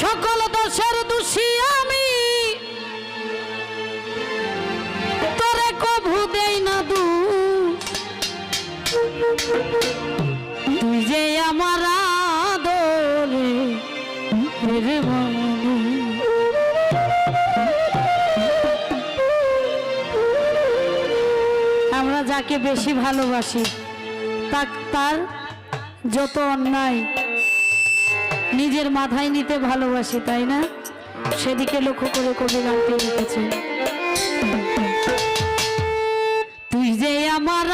সকল দোষের দোষী আমি। তোরে কভু দেই না দু। তুই যে আমার আদরে মেরে আমরা যাকে বেশি ভালোবাসি তার যত অন্যায় নিজের মাথায় নিতে ভালোবাসি, তাই না? সেদিকে লক্ষ্য করে কবি গানটি লিখেছে তুই যে আমার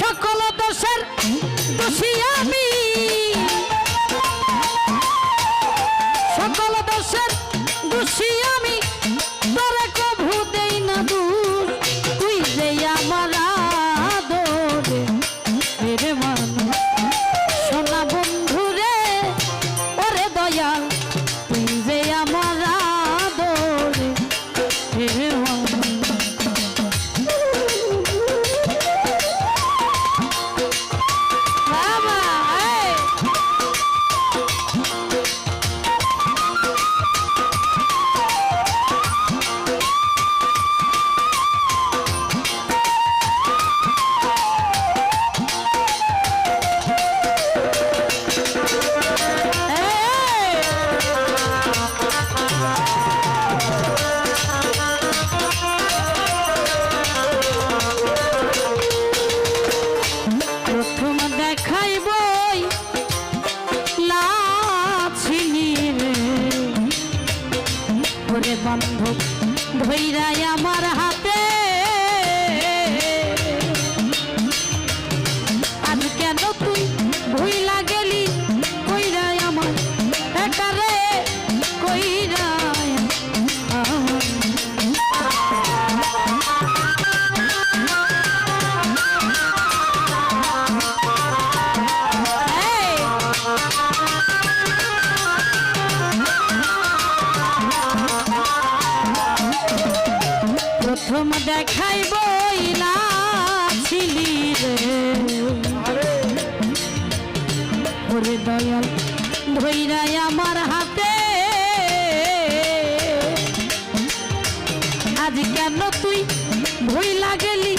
সকল দোষের দোষী আমি। Hayra দয়াল ধৈরায় আমার হাতে। আজ কেন তুই ভুই লাগেলি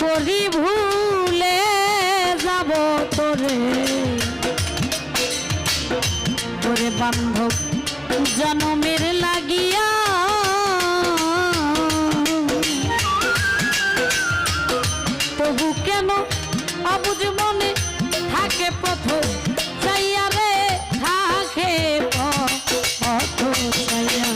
করি ভুলে যাব তোরে। তোরে বান্ধব, জনমের লাগিয়া তবু কেন অবুজ মনে থাকে প্রথম চাইয়া রে থাকে পথ চাইয়া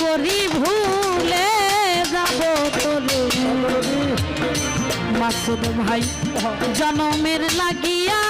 করি ভুলে যাব তলু। মাসুদ ভাই জনমের লাগিয়া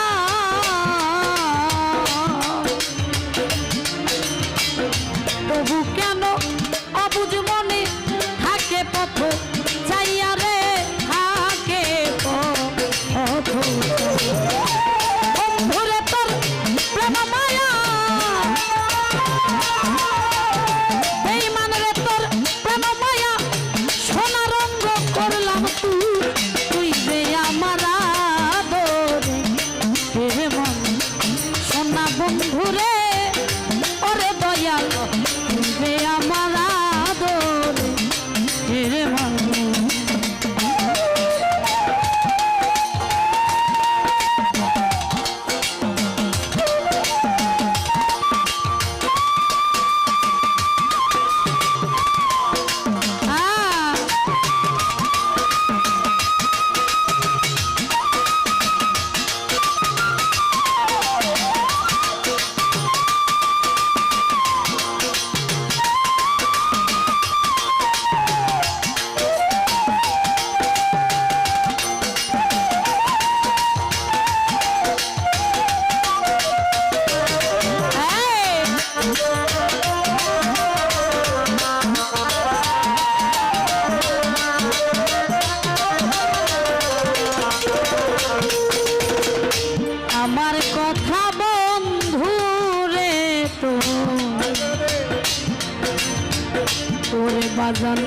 তোরে বাজান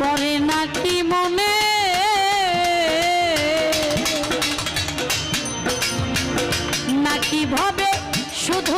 পরে নাকি মনে? নাকি ভাবে শুধু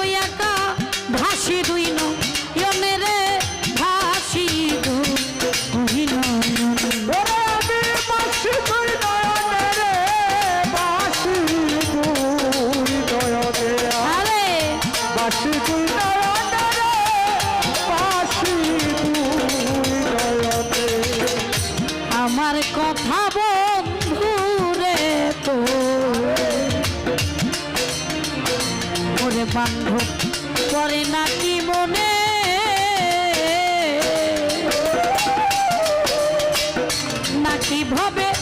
করে বান্ধব করে নাকি মনে? নাকি ভাবে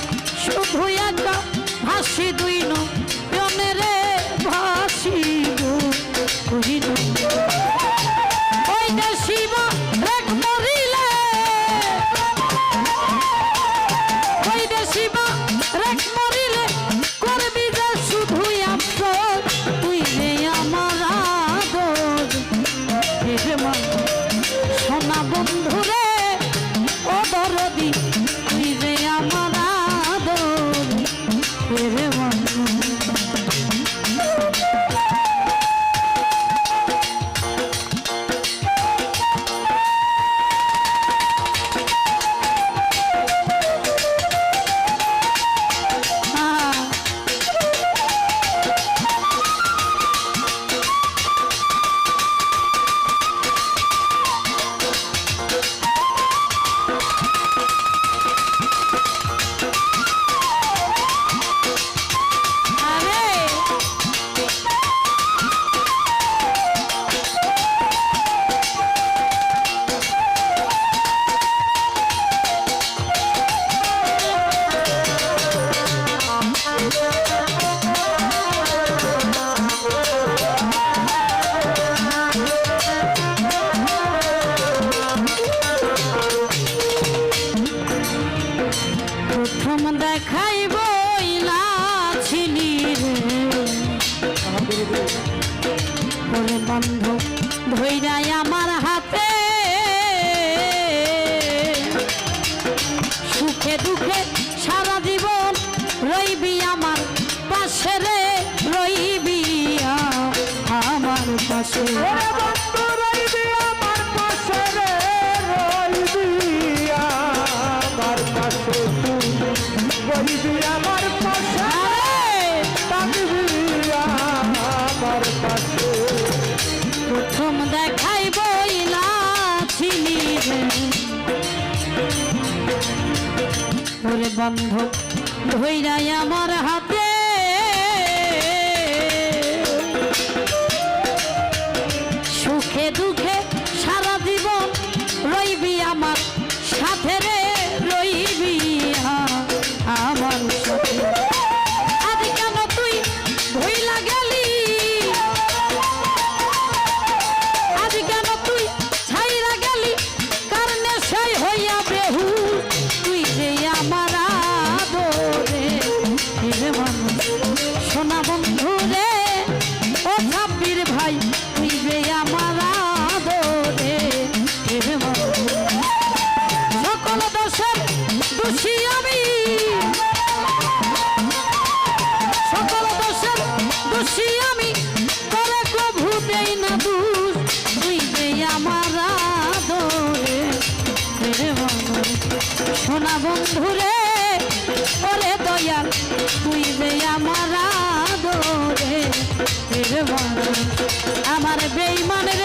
Mm-hmm. করে বন্ধ ধৈরাই আমার হাতে। সুখে দুঃখে কান্ধ ধৈরাই আমার হাতে বন্ধুরে ওরে দয়াল তুই যে আমার আদরে আমার বেইমানে